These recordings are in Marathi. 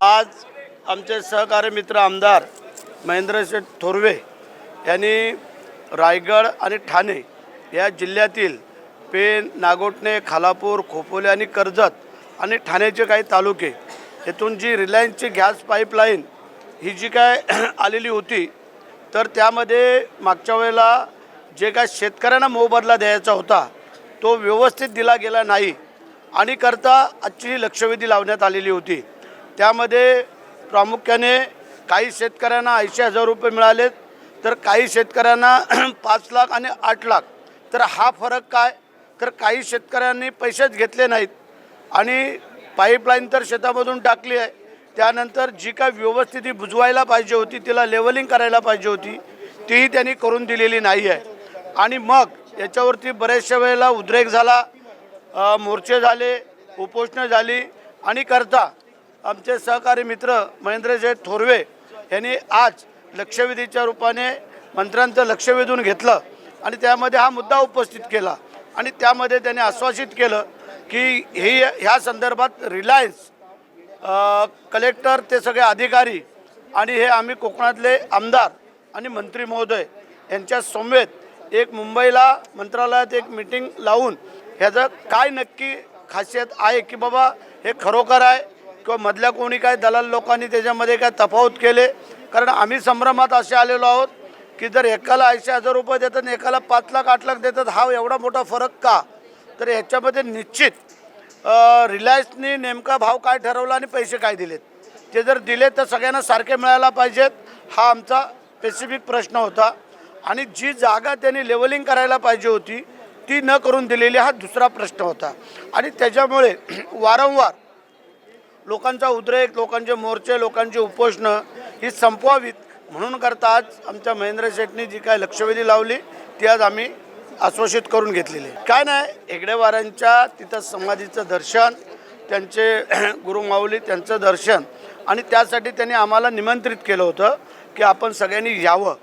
आज आमचे सहकारी मित्र आमदार महेंद्रशेठ थोरवे यांनी रायगड आणि ठाणे या जिल्ह्यातील पेन नागोटणे खालापूर खोपोले आणि कर्जत आणि ठाण्याचे काही तालुके येथून जी रिलायन्सची गॅस पाईपलाईन ही जी काय आलेली होती तर त्यामध्ये मागच्या वेळेला जे काय शेतकऱ्यांना मोबदला द्यायचा होता तो व्यवस्थित दिला गेला नाही आणि करता आजची लक्षवेधी लावण्यात आलेली होती. त्यामध्ये प्रामुख्याने काही शेतकऱ्यांना ऐंशी हजार रुपये मिळालेत. तर काही शेतकऱ्यांना पाच लाख आणि आठ लाख. तर हा फरक काय? तर काही शेतकऱ्यांनी पैसेच घेतले नाहीत. आणि पाईपलाईन तर शेतामधून टाकली आहे. त्यानंतर जी काय व्यवस्थित बुजवायला पाहिजे होती तिला लेवलिंग करायला पाहिजे होती तीही त्यांनी करून दिलेली नाही आहे. आणि मग याच्यावरती बऱ्याचशा वेळेला उद्रेक झाला. मोर्चे झाले उपोषणं झाली. आणि करता आमचे सहकारी मित्र महेंद्रजय थोरवे यांनी आज लक्षवेधीच्या रूपाने मंत्र्यांचं लक्ष वेधून घेतलं आणि त्यामध्ये हा मुद्दा उपस्थित केला. आणि त्यामध्ये त्याने आश्वासित केलं की हे ह्या संदर्भात रिलायन्स कलेक्टर ते सगळे अधिकारी आणि हे आम्ही कोकणातले आमदार आणि मंत्री महोदय यांच्या समवेत एक मुंबईला मंत्रालयात एक मिटिंग लावून ह्याचं काय नक्की खासियत आहे की बाबा हे खरोखर आहे? किंवा मधल्या कोणी काय दलाल लोकांनी त्याच्यामध्ये काय तफावत केले? कारण आम्ही संभ्रमात असे आलेलो आहोत की जर एकाला ऐंशी हजार रुपये देतात आणि एकाला पाच लाख आठ लाख देतात हा एवढा मोठा फरक का? तर ह्याच्यामध्ये निश्चित रिलायन्सनी नेमका भाव काय ठरवला आणि पैसे काय दिलेत? ते जर दिले तर सगळ्यांना सारखे मिळायला पाहिजेत हा आमचा स्पेसिफिक प्रश्न होता. आणि जी जागा त्यांनी लेवलिंग करायला पाहिजे होती ती न करून दिलेली हा दुसरा प्रश्न होता. आणि त्याच्यामुळे वारंवार लोकांचा उद्रेक लोकांचे मोर्चे लोकांची उपोषणं ही संपवावीत. म्हणून करता आज आमच्या महेंद्र शेटनी जी काय लक्षवेधी लावली ती आज आम्ही आश्वासित करून घेतलेली काय नाही हेगडेवारांच्या तिथं समाधीचं दर्शन त्यांचे गुरुमाऊली त्यांचं दर्शन आणि त्यासाठी त्यांनी आम्हाला निमंत्रित केलं होतं की आपण सगळ्यांनी यावं.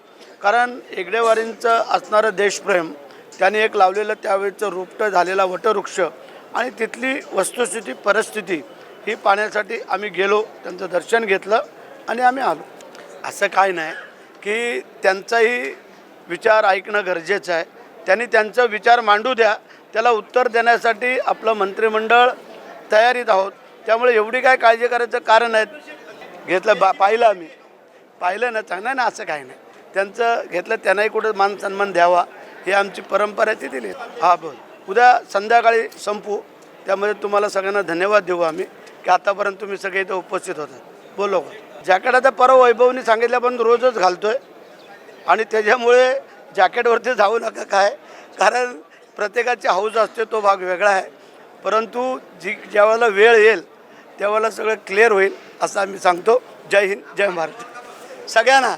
कारण हेगडेवारींचं असणारं देशप्रेम त्यांनी एक लावलेलं त्यावेळेचं रुपटं झालेला वटवृक्ष आणि तिथली वस्तुस्थिती परिस्थिती ही पाहण्यासाठी आम्ही गेलो त्यांचं दर्शन घेतलं आणि आम्ही आलो. असं काय नाही की त्यांचाही विचार ऐकणं गरजेचं आहे. त्यांनी त्यांचा विचार मांडू द्या त्याला उत्तर देण्यासाठी आपलं मंत्रिमंडळ तयारीत आहोत. त्यामुळे एवढी काय काळजी करायचं कारण आहे. घेतलं बा पाहिलं आम्ही. पाहिलं ना चांगलं ना असं काही नाही. त्यांचं घेतलं त्यांनाही कुठं मान सन्मान द्यावा ही आमची परंपरा ती दिली. हा बोल. उद्या संध्याकाळी संपू. त्यामध्ये तुम्हाला सगळ्यांना धन्यवाद देऊ आम्ही. की आतापर्यंत तुम्ही सगळे इथं उपस्थित होता. बोलो जॅकेट आता परवा वैभवनी सांगितलं पण रोजच घालतोय. आणि त्याच्यामुळे जॅकेटवरती जाऊ नका काय. कारण प्रत्येकाची हौस असते तो भाग वेगळा आहे. परंतु जी ज्यावेळेला वेळ येईल त्यावेळेला सगळं क्लिअर होईल असं आम्ही सांगतो. जय हिंद जय महाराष्ट्र. सगळ्यांना.